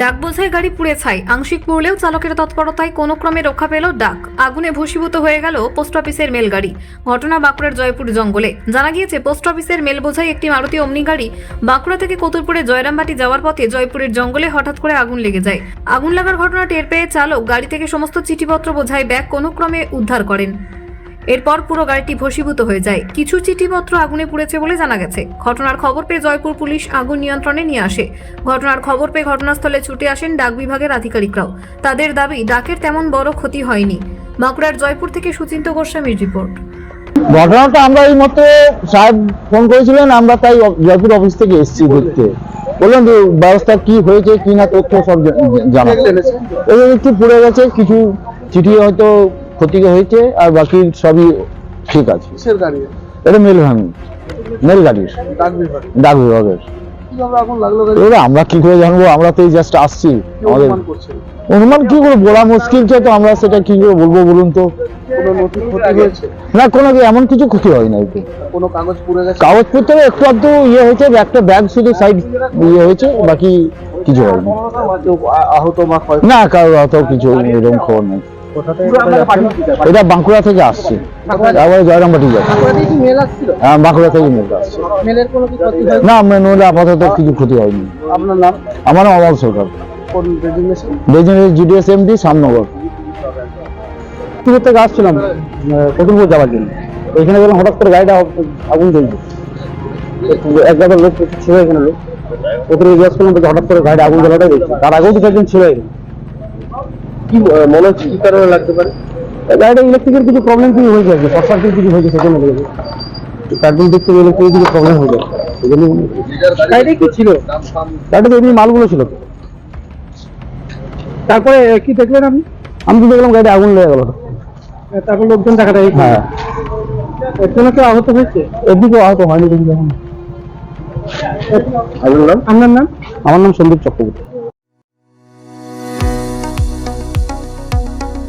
ডাক বোঝাই গাড়ি পুড়ে ছাই। আংশিক পুড়লেও চালকের তৎপরতায় কোনো ক্রমে রক্ষা পেল ডাক। আগুনে ভস্মীভূত হয়ে গেল পোস্ট অফিসের মেল গাড়ি। ঘটনা বাঁকুড়ার জয়পুর জঙ্গলে। জানা গিয়েছে, পোস্ট অফিসের মেল বোঝাই একটি মারুতি অমনি গাড়ি বাঁকুড়া থেকে কতুলপুরে জয়রামবাটি যাওয়ার পথে জয়পুরের জঙ্গলে হঠাৎ করে আগুন লেগে যায়। আগুন লাগার ঘটনা টের পেয়ে চালক গাড়ি থেকে সমস্ত চিঠিপত্র বোঝাই ব্যাগ কোনো ক্রমে উদ্ধার করেন। এরপর পুরো গাড়িটি ভসীভূত হয়ে যায়। কিছু চিঠিপত্র আগুনে পুড়েছে বলে জানা গেছে। ঘটনার খবর পেয়ে জয়পুর পুলিশ আগুন নিয়ন্ত্রণে নিয়ে আসে। ঘটনার খবর পেয়ে ঘটনাস্থলে ছুটে আসেন ডাক বিভাগের আধিকারিকরাও। তাদের দাবি ডাকের তেমন বড় ক্ষতি হয়নি। বাঁকুড়ার জয়পুর থেকে সুচিন্ত গোস্বামীর রিপোর্ট। ঘটনাটা আমরা এই মতো সাহেব ফোন করেছিলেন আমরা তাই জয়পুর অফিস থেকে এসেছি দেখতে বললেন যে ব্যবস্থা কি হয়েছে কি না তথ্য সব জানা। একটু পড়ে গেছে কিছু চিঠি হয়তো ক্ষতি হয়েছে আর বাকি সবই ঠিক আছে। কিসের গাড়ি? এটা মেল ভাঙি মেল গাড়ির। ডাক বিভাগের। এবার আমরা কি করে জানব? আমরা তো জাস্ট আসছি। আমাদের অনুমান কি করে? বলা মুশকিল তো তো আমরা সেটা কি করে বলব বলুন তো? না কোনো এমন কিছু ক্ষতি হয় না তো। কোনো কাগজ পুড়ে গেছে? কাগজপত্র একটু আধটু ইয়ে হয়েছে একটা ব্যাগ শুধু সাইড ইয়ে হয়েছে বাকি কিছু হয়নি। আহত বা না কারোর অত কিছু এরকম খবর নেই। এটা বাঁকুড়া থেকে আসছে। তারপরে জয়রামবাটি যাচ্ছে। হ্যাঁ বাঁকুড়া থেকে মেলটা আসছে। মেলের কোনো কি না মেনুলে আপাতত কিছু ক্ষতি হয়নি। আপনার নাম? আমার নাম অমল সরকার। জিডিএস এমডি সামনগর থেকে আসছিলাম? কতুলপুর যাওয়ার জন্য। এখানে গেলাম হঠাৎ করে গাড়িটা আগুন জ্বলছে এক জায়গার লোক ছিল এখানে লোক। ওদের জিজ্ঞেস করলাম হঠাৎ করে গাড়িটা আগুন জ্বালাটাই দেখছি। তার আগেও কিছু একজন ছিল এখানে। কি মনে হচ্ছে কি কারণে লাগতে পারে? গাড়িটা ইলেকট্রিকের কিছু প্রবলেম কিছু হয়ে গেছে শর্ট সার্কিট কিছু হয়েছে সেজন্য তারপর দেখতে ইলেকট্রিকের কিছু প্রবলেম হয়ে যায় সেজন্য গাড়ি কি ছিল? গাড়িতে এমনি মালগুলো ছিল। তারপরে কি দেখলেন আপনি? আমি তো দেখলাম গাড়িটা আগুন লেগে গেল। তারপর লোকজন দেখাটা হ্যাঁ। কোনো কেউ আহত হয়েছে? এদিকেও হয়তো হয়নি কিন্তু এখন আপনার নাম আপনার নাম? আমার নাম সন্দীপ চক্রবর্তী।